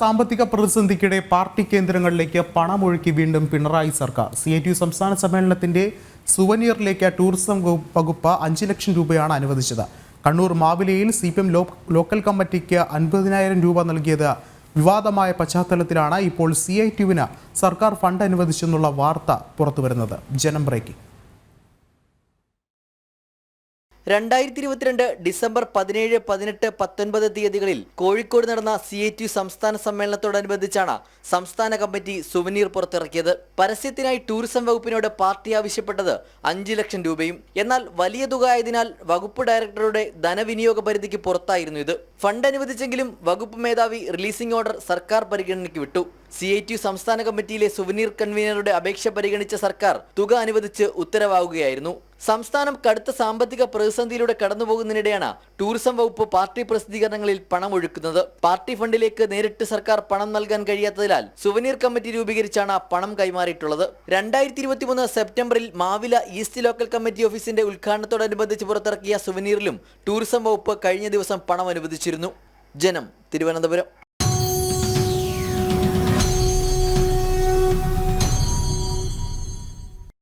സാമ്പത്തിക പ്രതിസന്ധിക്കിടെ പാർട്ടി കേന്ദ്രങ്ങളിലേക്ക് പണമൊഴുക്കി വീണ്ടും പിണറായി സർക്കാർ. സി ഐ ടി സംസ്ഥാന സമ്മേളനത്തിന്റെ സുവനീറിലേക്ക് ടൂറിസം വകുപ്പ് അഞ്ച് ലക്ഷം രൂപയാണ് അനുവദിച്ചത്. കണ്ണൂർ മാവിലയിൽ സി പി എം ലോക്കൽ കമ്മിറ്റിക്ക് അൻപതിനായിരം രൂപ നൽകിയത്. വിവാദമായ പശ്ചാത്തലത്തിലാണ് ഇപ്പോൾ സി ഐ ടി യുവിന് സർക്കാർ ഫണ്ട് അനുവദിച്ചെന്നുള്ള വാർത്ത പുറത്തുവരുന്നത്. ജനം ബ്രേക്കിംഗ്. രണ്ടായിരത്തി ഇരുപത്തിരണ്ട് ഡിസംബർ പതിനേഴ് പതിനെട്ട് പത്തൊൻപത് തീയതികളിൽ കോഴിക്കോട് നടന്ന സി എ ടി സംസ്ഥാന സമ്മേളനത്തോടനുബന്ധിച്ചാണ് സംസ്ഥാന കമ്മിറ്റി സുവനീർ പുറത്തിറക്കിയത്. പരസ്യത്തിനായി ടൂറിസം വകുപ്പിനോട് പാർട്ടി ആവശ്യപ്പെട്ടത് അഞ്ച് ലക്ഷം രൂപയും എന്നാൽ വലിയ തുക ആയതിനാൽ വകുപ്പ് ഡയറക്ടറുടെ ധനവിനിയോഗ പരിധിക്ക് പുറത്തായിരുന്നു ഇത്. ഫണ്ട് അനുവദിച്ചെങ്കിലും വകുപ്പ് മേധാവി റിലീസിംഗ് ഓർഡർ സർക്കാർ പരിഗണനയ്ക്ക് വിട്ടു. സി ഐ ടി സംസ്ഥാന കമ്മിറ്റിയിലെ സുവനീർ കൺവീനറുടെ അപേക്ഷ പരിഗണിച്ച സർക്കാർ തുക അനുവദിച്ച് ഉത്തരവാകുകയായിരുന്നു. സംസ്ഥാനം കടുത്ത സാമ്പത്തിക പ്രതിസന്ധിയിലൂടെ കടന്നുപോകുന്നതിനിടെയാണ് ടൂറിസം വകുപ്പ് പാർട്ടി പ്രസിദ്ധീകരണങ്ങളിൽ പണം ഒഴുക്കുന്നത്. പാർട്ടി ഫണ്ടിലേക്ക് നേരിട്ട് സർക്കാർ പണം നൽകാൻ കഴിയാത്തതിനാൽ സുവനീർ കമ്മിറ്റി രൂപീകരിച്ചാണ് പണം കൈമാറിയിട്ടുള്ളത്. രണ്ടായിരത്തി ഇരുപത്തിമൂന്ന് സെപ്റ്റംബറിൽ മാവില ഈസ്റ്റ് ലോക്കൽ കമ്മിറ്റി ഓഫീസിന്റെ ഉദ്ഘാടനത്തോടനുബന്ധിച്ച് പുറത്തിറക്കിയ സുവനീറിലും ടൂറിസം വകുപ്പ് കഴിഞ്ഞ ദിവസം പണം അനുവദിച്ചിരുന്നു. ജനം തിരുവനന്തപുരം.